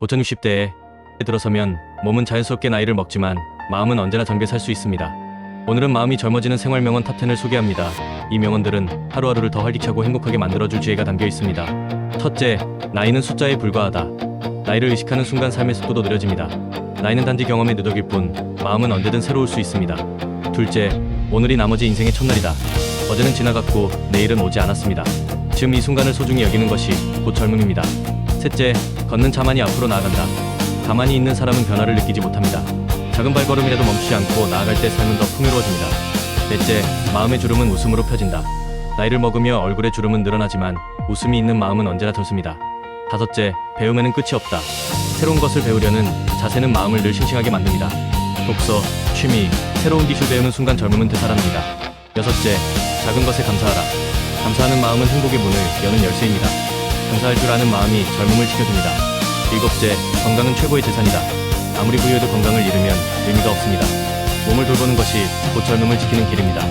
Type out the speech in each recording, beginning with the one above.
5060대에 들어서면 몸은 자연스럽게 나이를 먹지만 마음은 언제나 젊게 살 수 있습니다. 오늘은 마음이 젊어지는 생활 명언 탑10을 소개합니다. 이 명언들은 하루하루를 더 활기차고 행복하게 만들어줄 지혜가 담겨 있습니다. 첫째, 나이는 숫자에 불과하다. 나이를 의식하는 순간 삶의 속도도 느려집니다. 나이는 단지 경험의 누적일 뿐 마음은 언제든 새로울 수 있습니다. 둘째, 오늘이 나머지 인생의 첫날이다. 어제는 지나갔고 내일은 오지 않았습니다. 지금 이 순간을 소중히 여기는 것이 곧 젊음입니다. 셋째, 걷는 자만이 앞으로 나아간다. 가만히 있는 사람은 변화를 느끼지 못합니다. 작은 발걸음이라도 멈추지 않고 나아갈 때 삶은 더 풍요로워집니다. 넷째, 마음의 주름은 웃음으로 펴진다. 나이를 먹으며 얼굴의 주름은 늘어나지만 웃음이 있는 마음은 언제나 젊습니다. 다섯째, 배움에는 끝이 없다. 새로운 것을 배우려는 자세는 마음을 늘 싱싱하게 만듭니다. 독서, 취미, 새로운 기술 배우는 순간 젊음은 되살아납니다. 여섯째, 작은 것에 감사하라. 감사하는 마음은 행복의 문을 여는 열쇠입니다. 감사할 줄 아는 마음이 젊음을 지켜줍니다. 일곱째, 건강은 최고의 재산이다. 아무리 부유해도 건강을 잃으면 의미가 없습니다. 몸을 돌보는 것이 곧 젊음을 지키는 길입니다.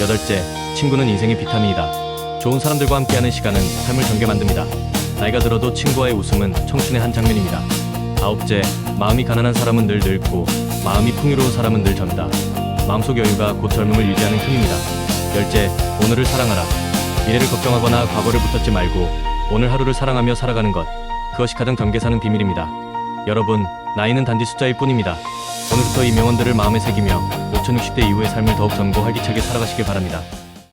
여덟째, 친구는 인생의 비타민이다. 좋은 사람들과 함께하는 시간은 삶을 젊게 만듭니다. 나이가 들어도 친구와의 웃음은 청춘의 한 장면입니다. 아홉째, 마음이 가난한 사람은 늘 늙고 마음이 풍요로운 사람은 늘 젊다. 마음속 여유가 곧 젊음을 유지하는 힘입니다. 열째, 오늘을 사랑하라. 미래를 걱정하거나 과거를 붙잡지 말고 오늘 하루를 사랑하며 살아가는 것. 그것이 가장 젊게 사는 비밀입니다. 여러분, 나이는 단지 숫자일 뿐입니다. 오늘부터 이 명언들을 마음에 새기며 5060대 이후의 삶을 더욱 젊고 활기차게 살아가시길 바랍니다.